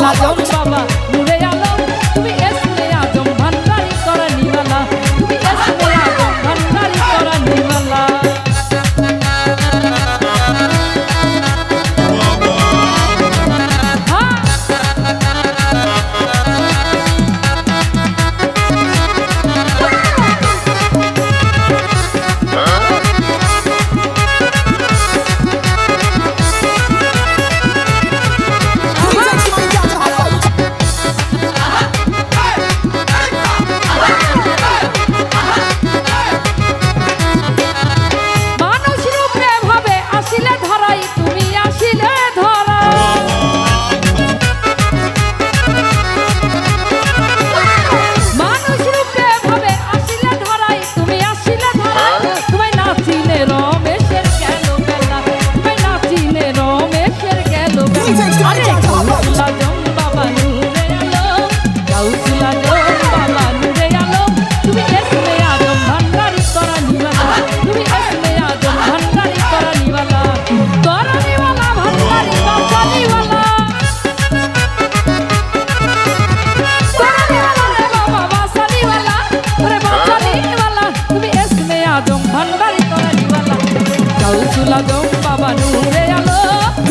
আজম বাবা ধনবাড়ি তোরা দিওয়ালা গাউ চুলা দম বাবা নূরে আলো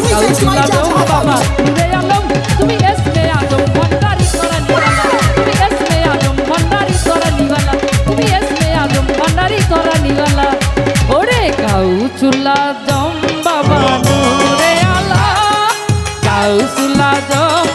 গাউ চুলা দম বাবা নূরে আলো তুমি এসবে আদম ভন্ডারি তোরা নিওয়ালা তুমি এসবে আদম ভন্ডারি তোরা নিওয়ালা আলা। গাউ চুলা দম